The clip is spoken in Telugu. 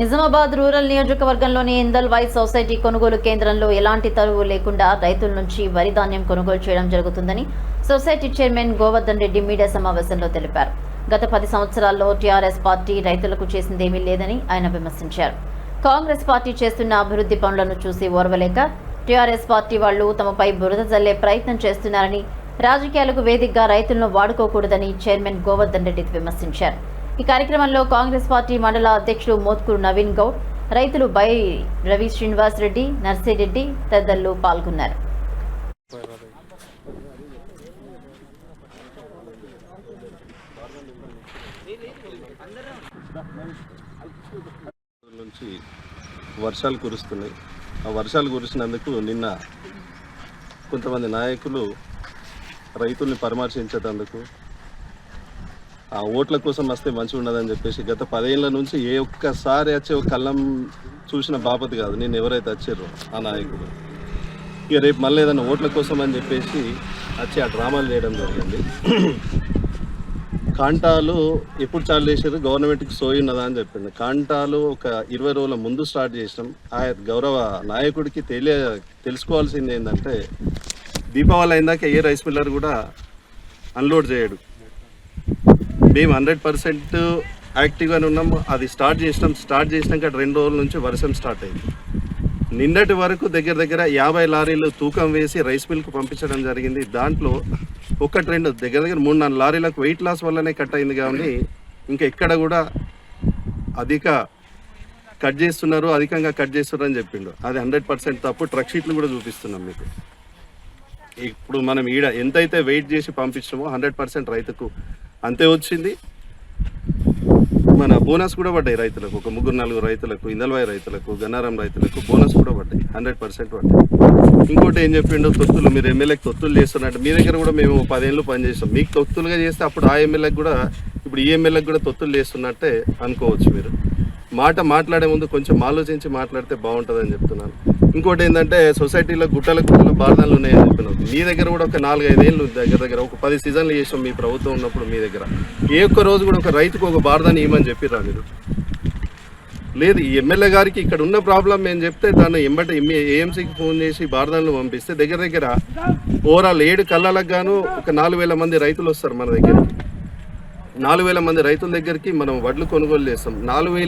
నిజామాబాద్ రూరల్ నియోజకవర్గంలోని ఇందల్ వై సొసైటీ కొనుగోలు కేంద్రంలో ఎలాంటి తరువు లేకుండా రైతుల నుంచి వరి ధాన్యం కొనుగోలు చేయడం జరుగుతుందని society chairman Govardhan Reddy media సమావేశంలో తెలిపారు. గత పది సంవత్సరాల్లో టీఆర్ఎస్ పార్టీ రైతులకు చేసిందేమీ లేదని ఆయన విమర్శించారు. కాంగ్రెస్ పార్టీ చేస్తున్న అభివృద్ధి పనులను చూసి ఓర్వలేక టీఆర్ఎస్ పార్టీ వాళ్ళు తమపై బురద జల్లే ప్రయత్నం చేస్తున్నారని రాజకీయాలకు వేదికగా రైతులను వాడుకోకూడదని చైర్మన్ గోవర్ధన్ రెడ్డి విమర్శించారు. ఈ కార్యక్రమంలో కాంగ్రెస్ పార్టీ మండల అధ్యక్షుడు మోత్కూరు నవీన్ గౌడ్ రైతులు బై రవి శ్రీనివాస్ రెడ్డి నర్సిరెడ్డి తదితరులు పాల్గొన్నారు. నుంచి వర్షాలు కురుస్తున్నాయి. ఆ వర్షాలు కురిసినందుకు నిన్న కొంతమంది నాయకులు రైతుల్ని పరామర్శించేటందుకు ఆ ఓట్ల కోసం వస్తే మంచిగా ఉండదని చెప్పేసి గత పదేళ్ళ నుంచి ఏ ఒక్కసారి వచ్చే ఒక కళ్ళం చూసిన బాపతి కాదు. నేను ఎవరైతే వచ్చారో ఆ నాయకుడు. ఇక రేపు మళ్ళీ ఏదైనా ఓట్ల కోసం అని చెప్పేసి వచ్చి ఆ డ్రామాలు చేయడం జరిగింది. కాంటాలు ఎప్పుడు స్టార్ట్ చేశారు? గవర్నమెంట్కి సోయి ఉన్నదా అని చెప్పింది కాంటాలు ఒక ఇరవై రోజుల ముందు స్టార్ట్ చేసినాం. ఆ గౌరవ నాయకుడికి తెలియ తెలుసుకోవాల్సింది ఏంటంటే దీపావళి అయిందాక ఏ రైస్ మిల్లర్ కూడా అన్లోడ్ చేయడు. మేము హండ్రెడ్ పర్సెంట్ యాక్టివ్గానే ఉన్నాము అది స్టార్ట్ చేసినాం. స్టార్ట్ చేసినాక రెండు రోజుల నుంచి వర్షం స్టార్ట్ అయింది. నిన్నటి వరకు దగ్గర దగ్గర యాభై లారీలు తూకం వేసి రైస్ మిల్క్ పంపించడం జరిగింది. దాంట్లో ఒక రెండు దగ్గర దగ్గర మూడు నాలుగు లారీలకు వెయిట్ లాస్ వల్లనే కట్ అయింది కానీ ఇంకా ఎక్కడ కూడా అధిక కట్ చేస్తున్నారు అధికంగా కట్ చేస్తున్నారు అని చెప్పిండు. అది హండ్రెడ్ పర్సెంట్ తప్పు. ట్రక్ షీట్లు కూడా చూపిస్తున్నాం మీకు. ఇప్పుడు మనం ఈడ ఎంతైతే వెయిట్ చేసి పంపించినామో హండ్రెడ్ పర్సెంట్ రైతుకు అంతే వచ్చింది. మన బోనస్ కూడా పడ్డాయి రైతులకు. ఒక ముగ్గురు నలుగురు రైతులకు ఇందల్వాయి రైతులకు గన్నారం రైతులకు బోనస్ కూడా పడ్డాయి. హండ్రెడ్ పర్సెంట్ పడ్డాయి. ఇంకోటి ఏం చెప్పిండు తొత్తులు మీరు ఎమ్మెల్యేకి తొత్తులు చేస్తున్నట్టు. మీ దగ్గర కూడా మేము పదేళ్ళు పనిచేస్తాం మీకు తొత్తులుగా చేస్తే అప్పుడు ఆ ఎమ్మెల్యేకి కూడా ఇప్పుడు ఈ ఎమ్మెల్యేకి కూడా తొత్తులు చేస్తున్నట్టే అనుకోవచ్చు మీరు. మాట మాట్లాడే ముందు కొంచెం ఆలోచించి మాట్లాడితే బాగుంటుందని చెప్తున్నాను. ఇంకోటి ఏంటంటే సొసైటీలో గుట్టల గుట్టల బాధలు ఉన్నాయని చెప్పినాం మీ దగ్గర కూడా ఒక నాలుగైదేళ్ళు దగ్గర దగ్గర ఒక పది సీజన్లు చేసాం మీ ప్రభుత్వం ఉన్నప్పుడు మీ దగ్గర. ఏ ఒక్క రోజు కూడా ఒక రైతుకు ఒక బాధని ఇవ్వమని చెప్పిరా మీరు? లేదు ఈ ఎమ్మెల్యే గారికి ఇక్కడ ఉన్న ప్రాబ్లం మేము చెప్తే దాన్ని ఎంబటి ఏఎంసీకి ఫోన్ చేసి బారదాలను పంపిస్తే దగ్గర దగ్గర ఓవరాల్ ఏడు కళ్ళలకు గాను ఒక నాలుగు వేల మంది రైతులు వస్తారు మన దగ్గరికి నాలుగు వేల మంది రైతుల దగ్గరికి మనం వడ్లు కొనుగోలు చేస్తాం. నాలుగు వేల